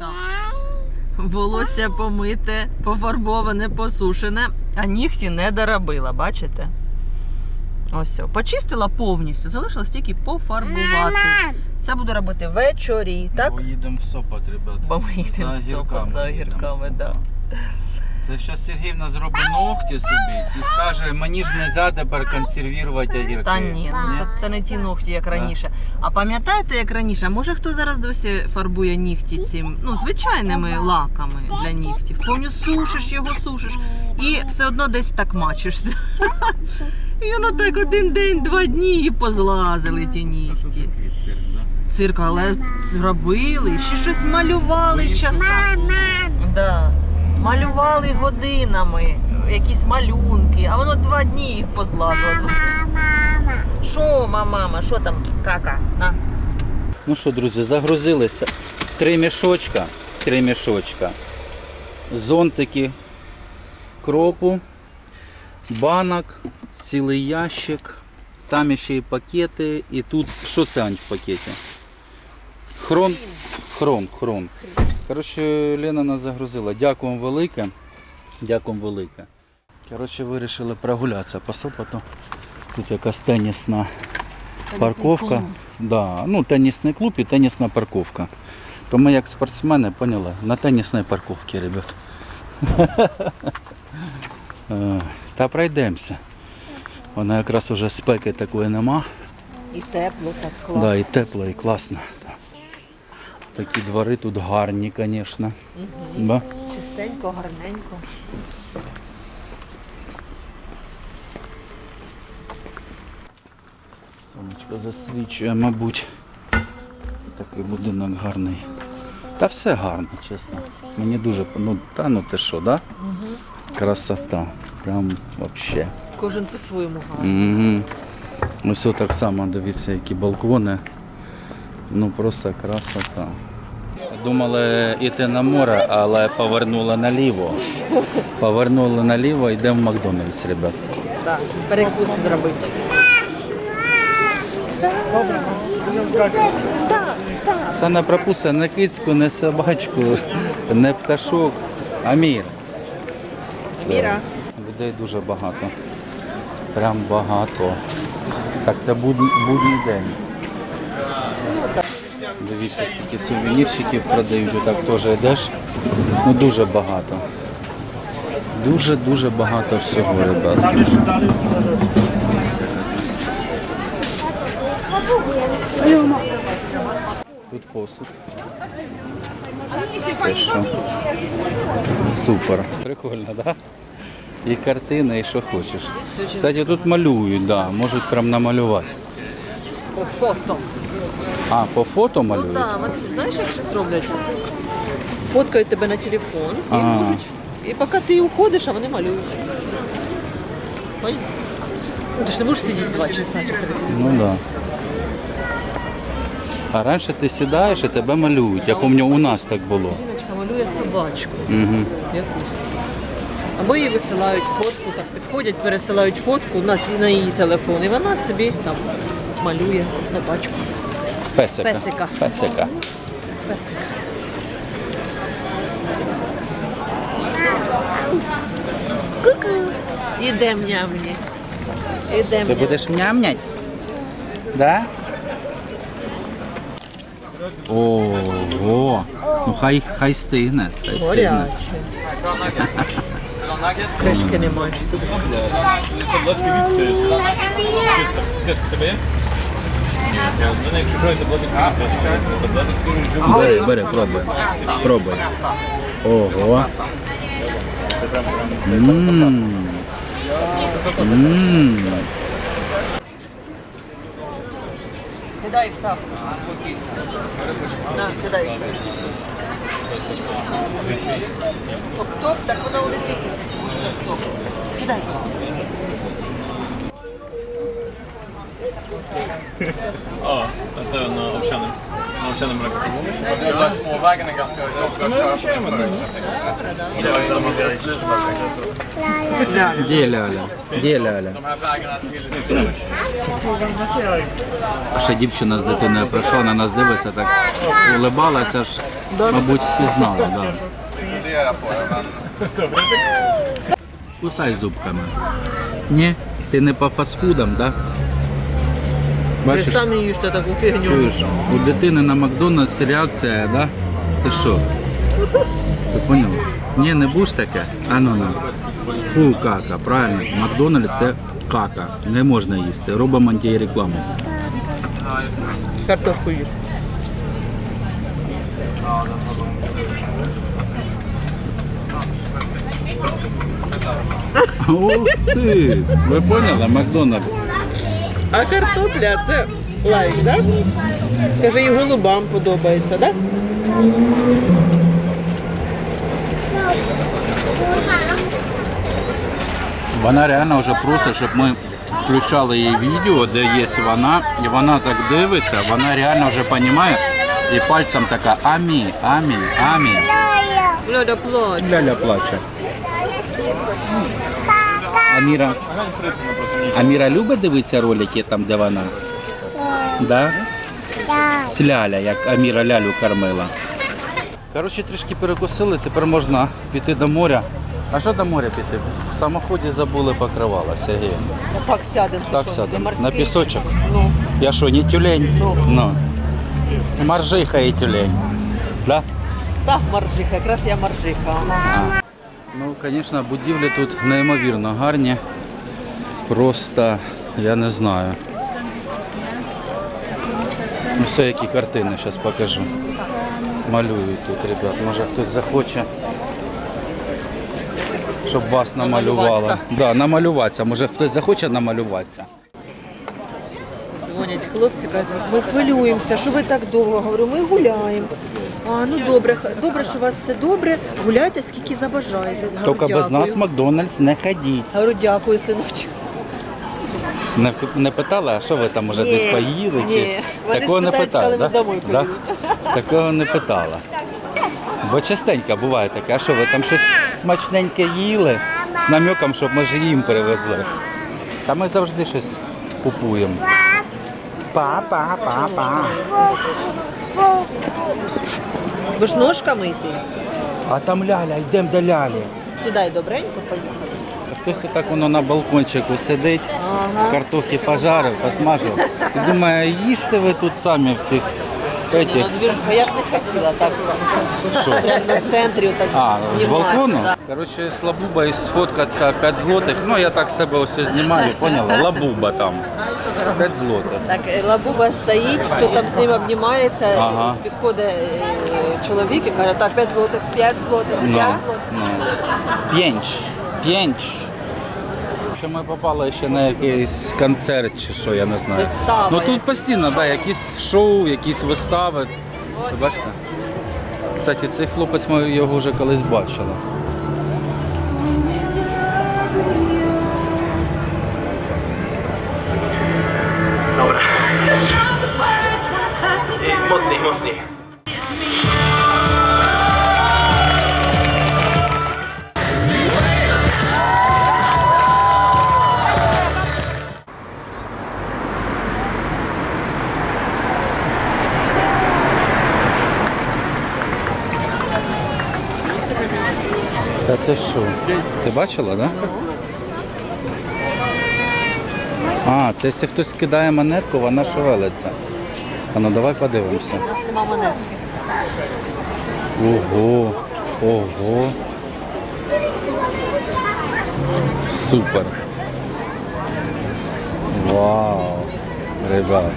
Волосся помите, пофарбоване, посушене, а нігті не доробила, бачите? Ось все. Почистила повністю, залишилось тільки пофарбувати. Це буду робити ввечері, так? Бо їдемо в Сопот, ребята. Бо ми їдемо в Сопот, за огірками, да. Це зараз Сергіївна зробить ногті собі і скаже, мені ж не можна тепер консервувати огірки. Та ні, ну це, це не ті ногті, як раніше. А пам'ятаєте, як раніше? Може хто зараз досі фарбує нігті цим, ну, звичайними лаками для нігтів. Повністю сушиш його, сушиш, і все одно десь так мачишся. І воно так один день, два дні і позлазили ті нігті. цирк, але зробили, ще щось малювали Ну, часами. Да. Малювали годинами, якісь малюнки, а воно два дні їх позлазило. Що, мама, що там, кака? На. Ну що, друзі, загрузилися. Три мішочка, три мішочка. Зонтики кропу, банок, цілий ящик. Там ще й пакети. І тут, що це Ань в пакеті? Хром, хром, хром. Коротше, Лена нас загрузила. Дякуємо велике. Дякуємо велике. Коротше, вирішили прогулятися по Сопоту. Тут якась тенісна парковка. Да, ну, тенісний клуб і тенісна парковка. То ми як спортсмени, поняли, на тенісній парковці, ребят. Е, Та пройдемося. Вона якраз уже спеки такої нема. І тепло, так класно. Да, і тепло, і класно. Такі двори тут гарні, звісно. Да? Чистенько, гарненько. Сонечко засвічує, мабуть. Такий будинок гарний. Та все гарно, чесно. Мені дуже ну та ну ти що, да? Угу. Красота. Прям вообще. Кожен по-своєму гарний. Угу. Ось так само дивіться, які балкони. Ну просто красота. Думали йти на море, але повернули наліво. Повернули наліво, йдемо в Макдональдс, ребят. Так, перекус зробити. Це не пропусе не кицьку, не собачку, не пташок, а мір. Міра. Людей дуже багато. Прям багато. Так, це будній день. Дивіться, скільки сувенірчиків продають, отак теж йдеш. Ну дуже багато. Дуже-дуже багато всього, ребят. Тут посуд. Супер. Прикольно, так? Да? І картини, і що хочеш. Кстати, тут малюють, да, можуть прям намалювати. А, по фото Ну малюють? так, вони, знаєш, як зараз роблять? Фоткають тебе на телефон і А. можуть. І поки ти уходиш, а вони малюють. Ну, Ти ж не можеш сидіти два часа чи три. Ну так. Да. А раніше ти сідаєш і тебе малюють. Я пам'ятаю, у нас так було. Жіночка малює собачку Угу. якусь. Або їй висилають фотку, так підходять, пересилають фотку на, ці- на її телефон, і вона собі там малює собачку. Песика. Песика. Песика. Песик. Ку-ку. Ідем нямні. Ідем Ти будеш нямнять? Да? Ого. Ну хай хай стигне. Хай стигне. Горяче. Кришки немає. Бери, бери, пробуй. Пробуй. Ого. Ммм. Ммм. Сідай їх так. На, сідай їх. Топ-топ, так воно улетить. Топ-топ. Сідай. Med är ganska jobbiga att. Det Де? Де ляля? De här vägarna till А ще дівчина з дитиною прийшла, на нас дивиться, так улибалася, аж, мабуть, впізнала. Да. Кусай зубками. Ні, ти не по фастфудам, так? Да? Ви Бачиш, самі їжте таку фігню. чуєш, у дитини на Макдональдс реакція, да? Ти що? Ти поняв? Ні, не будеш таке? А ну на. Фу, кака, правильно. Макдональдс це кака. Не можна їсти. Робимо антирекламу. Картошку їж. Ух ти! Ви поняли? Макдональдс. А картопля це лайк, так? Да? Скажи, і голубам подобається, так? Да? Вона реально вже просить, щоб ми включали їй відео, де є вона, і вона так дивиться, вона реально вже розуміє, і пальцем така амі, амі, амі. Ляля плач. Ляля плаче. Аміра. Аміра любить дивитися ролики там, де вона? Да? З ляля, як Аміра лялю кормила. Коротше, трішки перекусили, тепер можна піти до моря. А що до моря піти? В самоході забули покривала, Сергій. Так сядемо. Так сядемо. На пісочок. Ну. Я що, не тюлень? Ну. Ну. Маржиха і тюлень. Да? Так, маржиха, якраз я маржиха. Ну, звісно, будівлі тут неймовірно гарні. Просто я не знаю. Ну, все, які картини зараз покажу. Малюю тут, ребят. Може хтось захоче, щоб вас намалювало. Да, намалюватися. Може хтось захоче намалюватися. Дзвонять хлопці, кажуть, ми хвилюємося, що ви так довго. Говорю, ми гуляємо. А, ну добре, добре, що у вас все добре. Гуляйте, скільки забажаєте. Говорю, Тільки без нас в Макдональдс не ходіть. Говорю, дякую, синочку. Не, не питали, а що ви там може Ні, десь поїли? ні. Вони Такого не спитають, питали, коли ми да? домой Да? поїдемо. Такого не питала. Бо частенько буває таке, а що ви там щось смачненьке їли з намеком, щоб ми ж їм привезли. Та ми завжди щось купуємо. Па-па-па-па. Ви ж ножками йти. А там ляля, йдемо до лялі. Сідай добренько, поїхали. Хтось так воно на балкончику сидить, Ага. картохи пожарив, посмажив. І думає, їжте ви тут самі в цих Ну, двіжка, я б не хотіла так. Що? Прямо на центрі так А, з балкону? Да. Коротше, з лабубою сфоткатися 5 злотих. Ну, я так себе ось знімаю, поняла? Лабуба там. 5 злотих. Так, е, лабуба стоїть, хто там з ним обнімається, е, Ага. підходить е, чоловік і каже, так, 5 злотих, 5 злотих, 5 Ну, злотих. ну. П'єнч. П'єнч. Що ми попали ще на якийсь концерт чи що, я не знаю. Вистава Ну тут постійно, да, якісь шоу, якісь вистави. Це Бачите? Кстати, цей хлопець ми його вже колись бачили. Та ти що? Ти бачила, так? А, це якщо хтось кидає монетку, вона шевелиться. А ну давай подивимося. Ого, ого. Супер. Вау, ребят.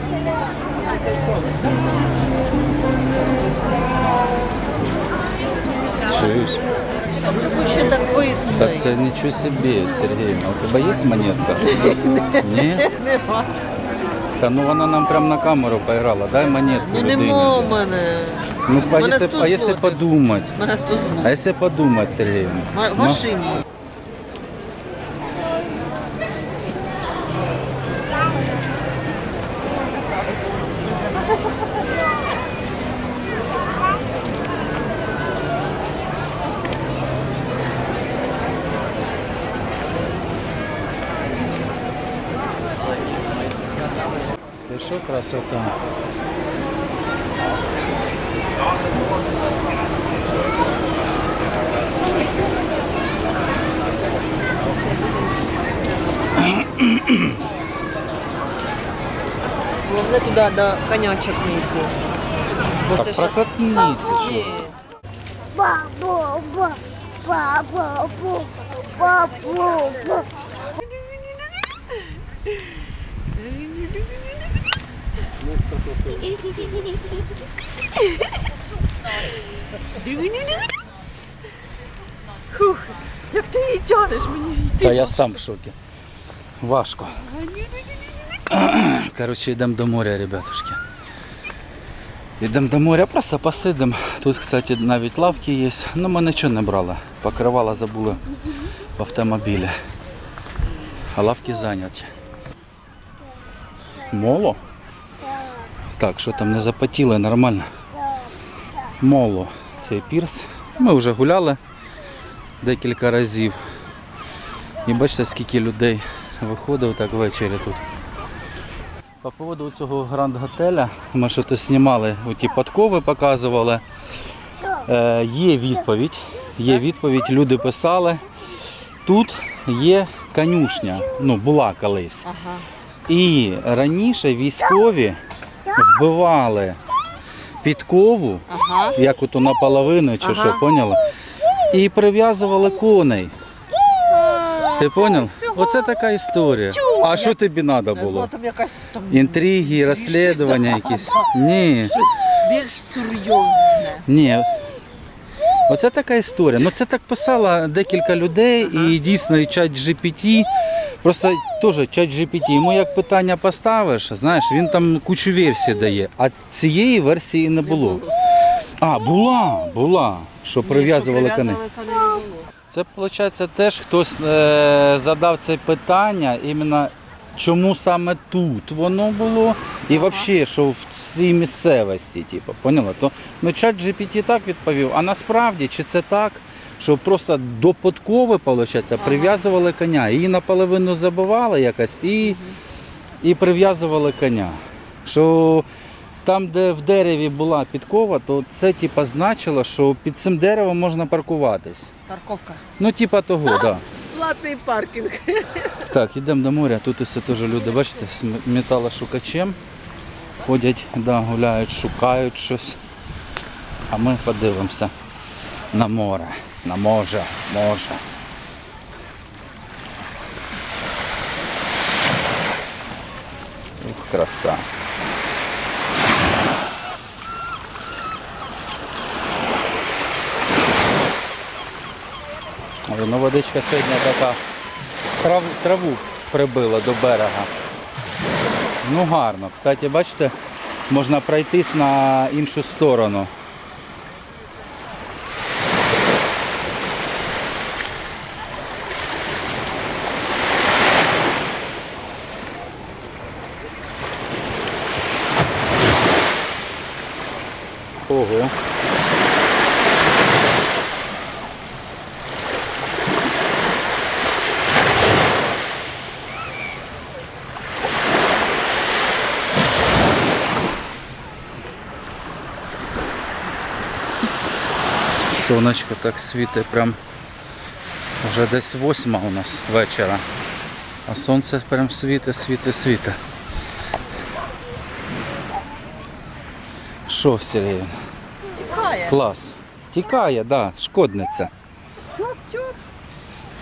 Чуєш? Чому ще так Та висне? це нічого собі, Сергій. У тебе є монетка? Ні? Нема. Та ну вона нам прямо на камеру поіграла. Дай монетку Ну людині. нема в мене. Ну, а Мене якщо, 100 а якщо злотих. подумати? Мене 100 А якщо подумати, Сергій? В машині. Що красота. Головне туди до конячок не йти. Бо Так це щас- прокатніться, що. Ні. Ба-бу-бу, Хух, як ти її тянеш мені йти. Та я сам в шокі. Важко. Коротше, йдемо до моря, ребятушки. Йдемо до моря, просто посидимо. Тут, кстати, навіть лавки є. Ну ми нічого не брали. Покривала забули в автомобілі. А лавки зайняті. Моло? Так, що там не запотіли, нормально. Моло. Цей пірс. Ми вже гуляли декілька разів. І бачите, скільки людей виходив так ввечері тут. По поводу цього гранд готеля, ми що то знімали, ті подкови показували. Е, є відповідь. Є відповідь, люди писали. Тут є конюшня, ну була колись. Ага. І раніше військові вбивали підкову, Ага. як ото наполовину, чи Ага. що, поняла? І прив'язували коней. Ти поняв? Оце така історія. А що тобі треба Ну, було? там якась там Інтриги, розслідування якісь? Ні, щось більш серйозне. ні. Оце така історія. Ну це так писало декілька людей і дійсно і чат GPT. Просто теж чат GPT, йому як питання поставиш, знаєш, він там кучу версій дає, а цієї версії не було. А, була, була, що прив'язували було. Це виходить теж хтось е, задав це питання, іменно чому саме тут воно було, і Ага. взагалі, що в цій місцевості, типу, поняла? То ну, чат GPT так відповів. А насправді чи це так, що просто до подкови, виходить, прив'язували коня. Її наполовину забивали якось і, і прив'язували коня. Що там, де в дереві була підкова, то це типа значило, що під цим деревом можна паркуватись. Парковка. Ну, типа того, так. Да. Платний паркінг. Так, йдемо до моря. Тут усе теж люди, бачите, з металошукачем. Ходять, да, гуляють, шукають щось. А ми подивимося на море. На може, може. Ух, краса. Але ну водичка сьогодні така трав, траву прибила до берега. Ну гарно. Кстати, бачите, можна пройтись на іншу сторону. Ого. Сонечко так світить, прям вже десь восьма у нас вечора. А сонце прям світить, світить, світить. Що, Сергій? Тікає. Клас. Тікає, так, да, шкодниця.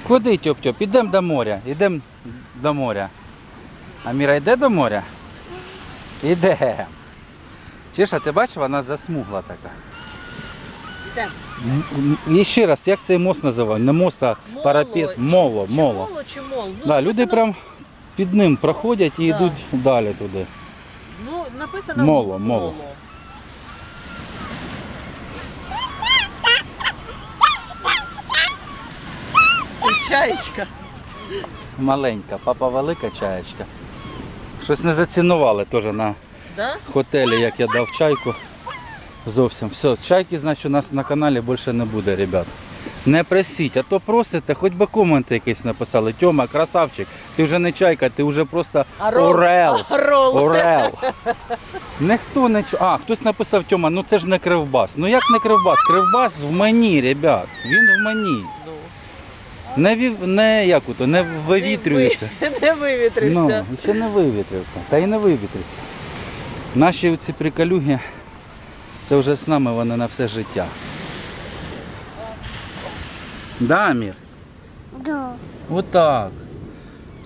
Куди, Тьоп-Тьоп? Ідемо до моря. Ідемо до моря. Аміра йде до моря? Іде. Чиш, а ти бачиш, вона засмугла така. М- І ще раз, як цей мост називають? Не мост, а Моло. парапет. Моло, Чи моло. моло чи мол? Ну, Да, люди написано- прям під ним проходять і Да. йдуть далі туди. Ну, написано Моло, моло. Ти чаєчка. Маленька, папа велика чаєчка. Щось не зацінували теж на Да? готелі, як я дав чайку. Зовсім. Все, чайки, значить, у нас на каналі більше не буде, ребят. Не просіть, а то просите, хоч би коменти якісь написали. Тьома, красавчик, ти вже не чайка, ти вже просто Орел. орел. Рол. Орел. Ніхто не чу. А, хтось написав Тьома, ну це ж не кривбас. Ну як не кривбас? Кривбас в мені, ребят. Він в мені. Ну, Не, вів... не, як ото, не вивітрюється. Не вивітрився. Ну, ще не вивітрився. Та й не вивітриться. Наші ці приколюги, це вже з нами вони на все життя. Да, Амір? Да. Отак.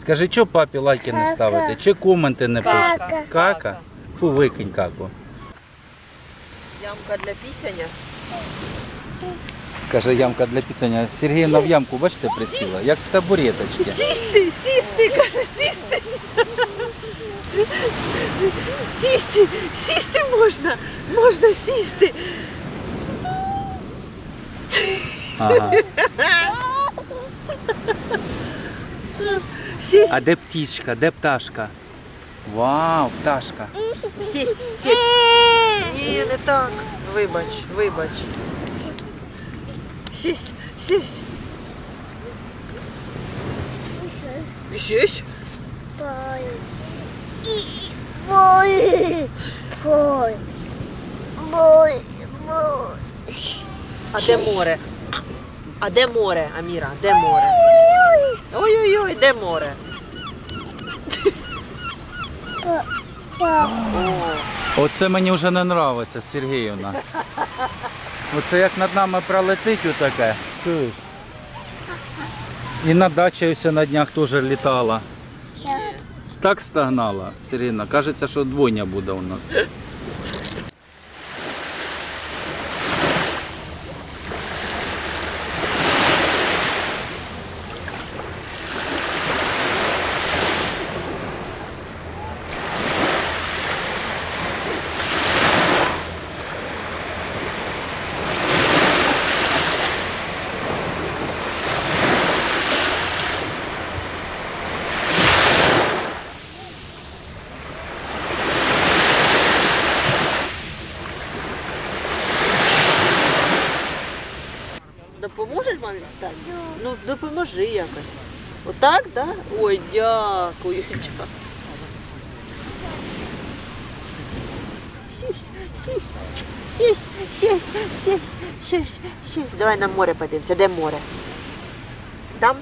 Скажи, що папі лайки не ставити? Чи коменти не пишете? Кака. Кака? Фу, викинь каку. Ямка для пісення. Каже, ямка для пісення. Сергіївна в ямку, бачите, присіла, як в табуреточці. Сісти, сісти, каже, сісти. Сісти, сісти можна, можна сісти. Ага. Сість, А де птічка, де пташка? Вау, пташка. сість, сість. Ні, не так. Вибач, вибач. Сість, сість. Сість. Бой. Бой. Бой. Бой. А де море? А де море, Аміра? Де море? Ой-ой-ой, де море? О, Оце мені вже не подобається, Сергіївна. Оце як над нами пролетить отаке. Чуєш? І на дачі на днях теж літала. Так стагнала, Сергійна, Кажеться, що двойня буде у нас. Мамі встати? Ну, допоможи якось. Отак, да? Ой, дякую, дякую. Сість, сість, сість, сість, сість, сість, сість. Давай на море подивимося. Де море? Там?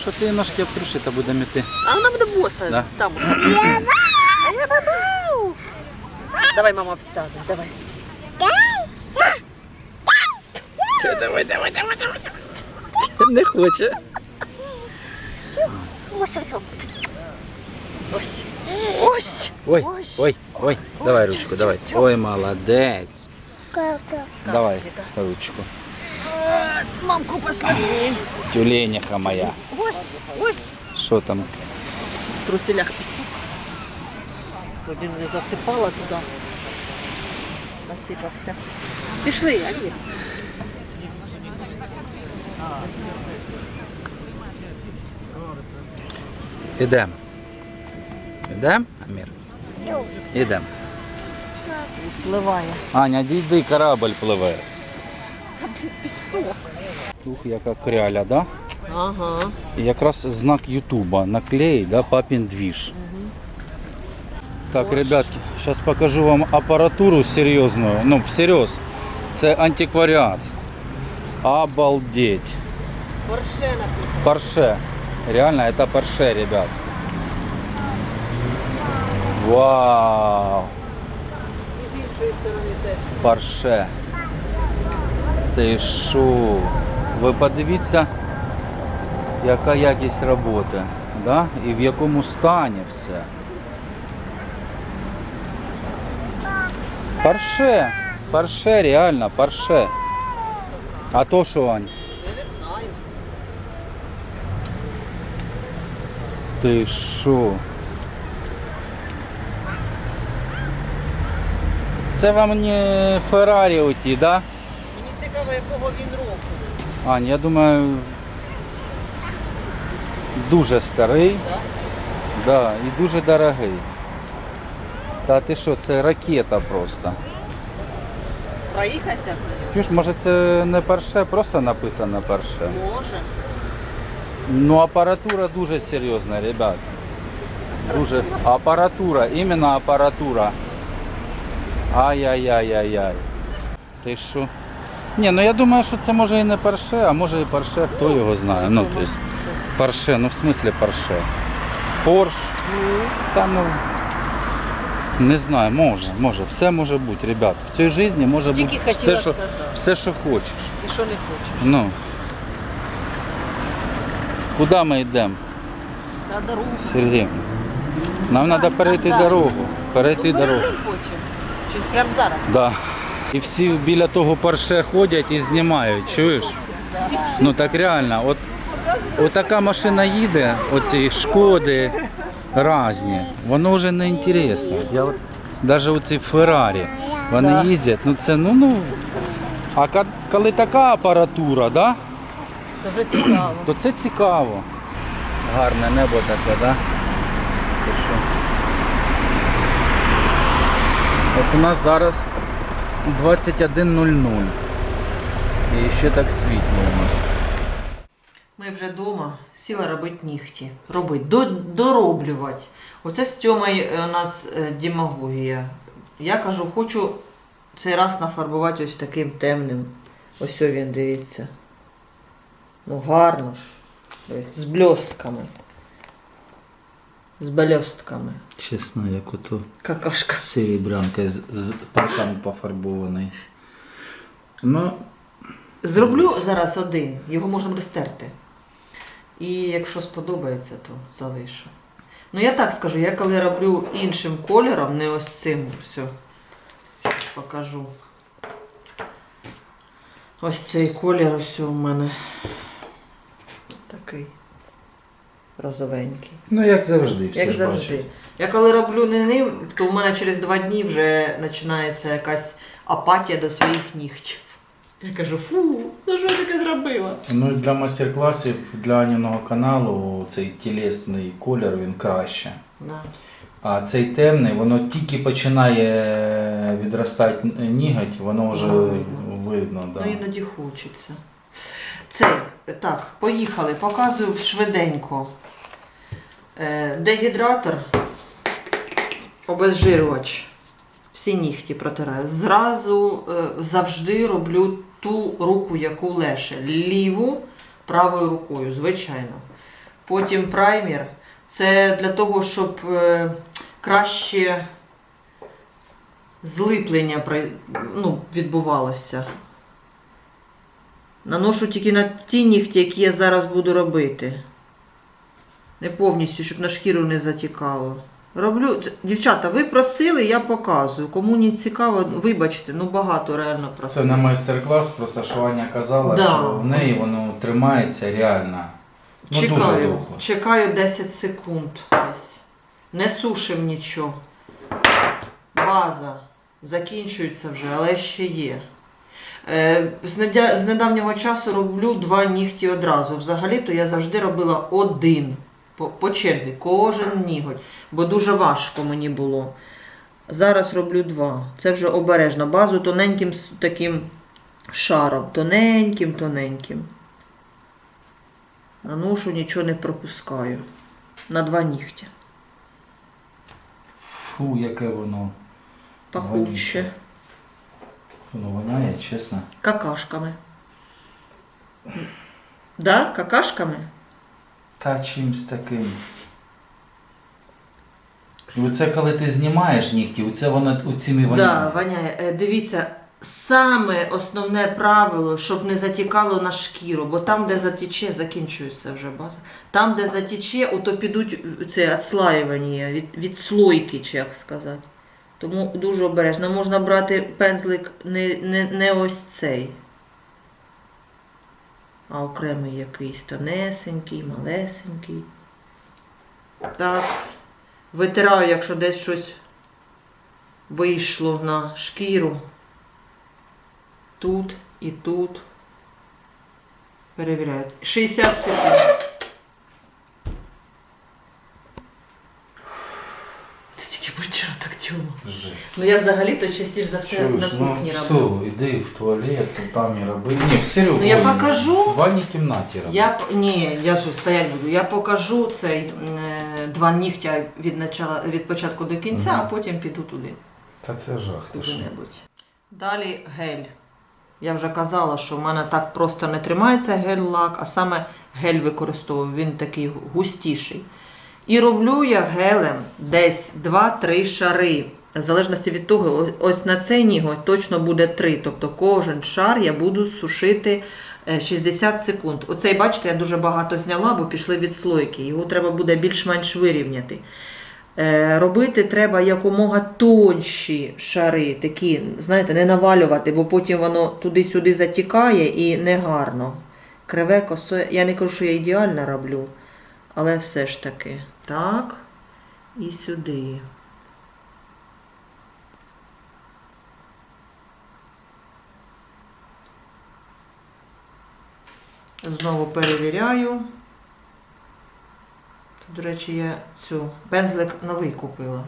Що ти ножки обтруши, та будемо йти. А вона буде боса. Да. Там. А я бабу. Давай, мама, встане. Давай. Давай, давай, давай, давай. Не хоче. Ось. Ось. Ой, ой, ой, давай ручку, давай. Ой, молодець. Давай ручку. Мамку посложнее. Тюленяха моя. Ой, ой. Що там? В труселях пісок. Тобі не засипала туди. Насипався. Пішли, Амір. Ідемо. Ідемо, Амір? Ідемо. Впливає. Аня, дійди, корабль пливе. Там блін, пісок. Ух, яка кряля, да? Ага. І якраз знак Ютуба наклеїть, да, папін двіж. Так, ребятки, зараз покажу вам апаратуру серйозну. Ну, всерйоз. Це антикваріат. Обалдеть. Порше написано. Порше. Реально, это Порше, ребят. Вау. І з іншої сторони теж. Порше. Ти шо? Ви подивіться, яка якість роботи, да? і в якому стані все. Порше. Порше, реально, Порше. А то що, Ань? Я не знаю. Ти що? Це вам не Феррарі оті, да? Мені цікаво, якого він року. Ань, я думаю, дуже старий, Да? да, і дуже дорогий. Та ти що, це ракета просто. Проїхайся? Чуєш, може це не перше, просто написано перше. Може. Ну апаратура дуже серйозна, ребят. Дуже апаратура, іменно апаратура. Ай-яй-яй-яй-яй. Ти що? Ні, ну я думаю, що це може і не перше, а може і перше, хто його знає. Ну, то есть, перше, ну в смислі перше. Порш, там, ну, не знаю, може, може, все може бути, ребят. В цій житті може Тільки бути хотіла все, що, сказати. все, що хочеш. І що не хочеш? Ну. Куди ми йдемо, На дорогу. Сергій? Нам треба перейти так. дорогу. Перейти дорогу. хочемо. Чи прямо зараз? Да. І всі біля того парше ходять і знімають, чуєш? Ну так реально, от, от така машина їде, оці шкоди різні, воно вже не інтересно. Я от, навіть оці Феррарі, вони Да. їздять, ну це ну ну. А коли така апаратура, да, Це вже цікаво. то це цікаво. Гарне небо таке, да? Ти? От у нас зараз 21.00. І ще так світло у нас. Ми вже вдома сіла робити нігті. Робити, до, дороблювати. Оце з Тьомою е, у нас е, демагогія. Я кажу, хочу цей раз нафарбувати ось таким темним. Ось він, дивіться. Ну гарно ж. Ось, з бльостками. З бльостками. Чесно, як ото Какашка. серебрянка з, з паркан пофарбований. Ну, Зроблю зараз один, його можна буде стерти. І якщо сподобається, то залишу. Ну я так скажу, я коли роблю іншим кольором, не ось цим, все, покажу. Ось цей колір ось у мене такий розовенький. ну як завжди, всі Як ж завжди. бачать. Я коли роблю не ним, то в мене через два дні вже починається якась апатія до своїх нігтів. Я кажу, фу, ну що я таке зробила? Ну і для майстер-класів для Аніного каналу цей тілесний колір він краще. Да. А цей темний, воно тільки починає відростати ніготь, воно вже видно. Да. Ну іноді хочеться. Цей, так, поїхали, показую швиденько. Е, Дегідратор, обезжирювач. Всі нігті протираю. Зразу е, завжди роблю ту руку, яку леше. Ліву правою рукою, звичайно. Потім праймер. Це для того, щоб е, краще злиплення ну, відбувалося. Наношу тільки на ті нігті, які я зараз буду робити. Не повністю, щоб на шкіру не затікало. Роблю. Дівчата, ви просили, я показую. Кому не цікаво, вибачте, ну багато реально Це на майстер-клас, просто що Аня казала, Да. що в неї воно тримається реально. Ну, дуже чекаю, довго. чекаю 10 секунд десь. Не сушим нічого. База. Закінчується вже, але ще є. Е, з недавнього часу роблю два нігті одразу. Взагалі-то я завжди робила один по, по черзі, кожен ніготь, бо дуже важко мені було. Зараз роблю два. Це вже обережно. Базу тоненьким таким шаром. Тоненьким, тоненьким. Наношу, нічого не пропускаю. На два нігтя. Фу, яке воно. Пахуче. Воно воняє, чесно. Какашками. Да? Какашками? Та чимсь таким. І оце коли ти знімаєш нігті, оце воно оціми воняє. Да, воняє. Е, Дивіться, саме основне правило, щоб не затікало на шкіру, бо там, де затіче, закінчується вже база. Там, де затіче, ото підуть це відслаювання, від, відслойки, чи як сказати. Тому дуже обережно. Можна брати пензлик не, не, не ось цей, а окремий якийсь тонесенький, малесенький. Так. Витираю, якщо десь щось вийшло на шкіру. Тут і тут. Перевіряю. 60 секунд. Це тільки початок цього. Жесть. Ну я взагалі-то частіше за все на Чуєш, ну кухні все, роблю. іди в туалет, то там і роби. Ні, в сиру Ну, я покажу. В ванній кімнаті роби. Я п- ні, я ж стоять буду. Я покажу цей е, два нігтя від начала від початку до кінця, Мгм. а потім піду туди. Та це жах. Ти що? Куди-небудь. Далі гель. Я вже казала, що в мене так просто не тримається гель-лак, а саме гель використовую. Він такий густіший. І роблю я гелем десь 2-3 шари. В залежності від того, ось на цей ніготь точно буде 3. Тобто кожен шар я буду сушити е, 60 секунд. Оцей, бачите, я дуже багато зняла, бо пішли відслойки. Його треба буде більш-менш вирівняти. Е, Робити треба якомога тонші шари, такі, знаєте, не навалювати, бо потім воно туди-сюди затікає і негарно. Криве косо. Я не кажу, що я ідеально роблю, але все ж таки. Так. І сюди. Знову перевіряю. Тут, до речі, я цю пензлик новий купила.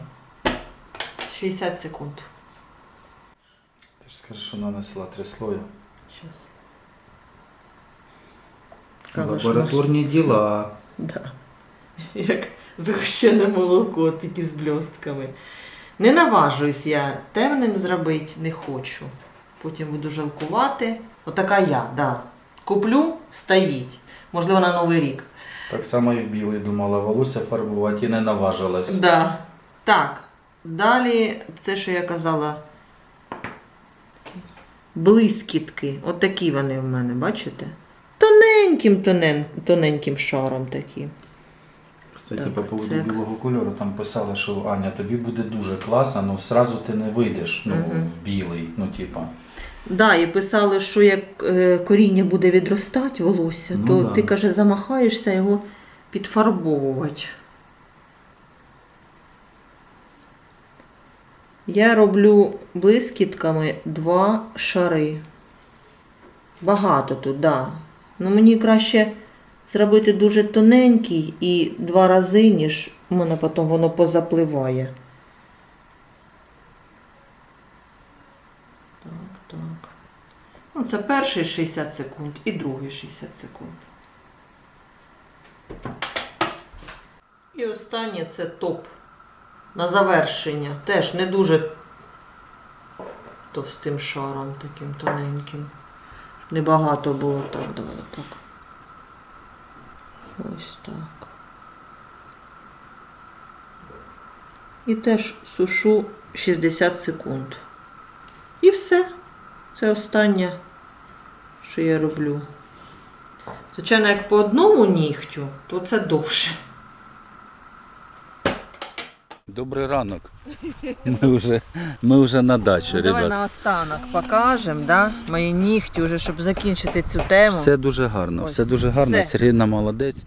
60 секунд. Ти ж скажи, що нанесла три слої. Щас. Лабораторні діла. Да. Як згущене молоко, тільки з бльостками. Не наважуюсь я темним зробити, не хочу. Потім буду жалкувати. Отака я, да. Куплю, стоїть. Можливо, на Новий рік. Так само і в білий думала волосся фарбувати і не наважилась. Да. Так. Далі, це, що я казала. Блискітки. От такі вони в мене, бачите? Тоненьким, тонен, тоненьким шаром такі. Кстати, Так, по поводу це білого кольору, там писали, що Аня, тобі буде дуже класно, але зразу ти не вийдеш ну, Мгм. в білий. Ну, типа. Да, і писали, що як е, коріння буде відростати волосся, Ну то да. ти каже, замахаєшся його підфарбовувати. Я роблю блискітками два шари. Багато тут, да. Ну мені краще зробити дуже тоненький і два рази, ніж у мене потім воно позапливає. Так, так. Ну, це перший 60 секунд і другий 60 секунд. І останнє це топ. На завершення. Теж не дуже товстим шаром, таким тоненьким. Небагато було так, давай так. Ось так. І теж сушу 60 секунд. І все. Це останнє, що я роблю. Звичайно, як по одному нігтю, то це довше. Добрий ранок. Ми вже, ми вже на дачі, Ну, давай ребят. наостанок покажемо, да? мої нігті, вже, щоб закінчити цю тему. Все дуже гарно, Ось, все дуже гарно. все. Сергійна молодець.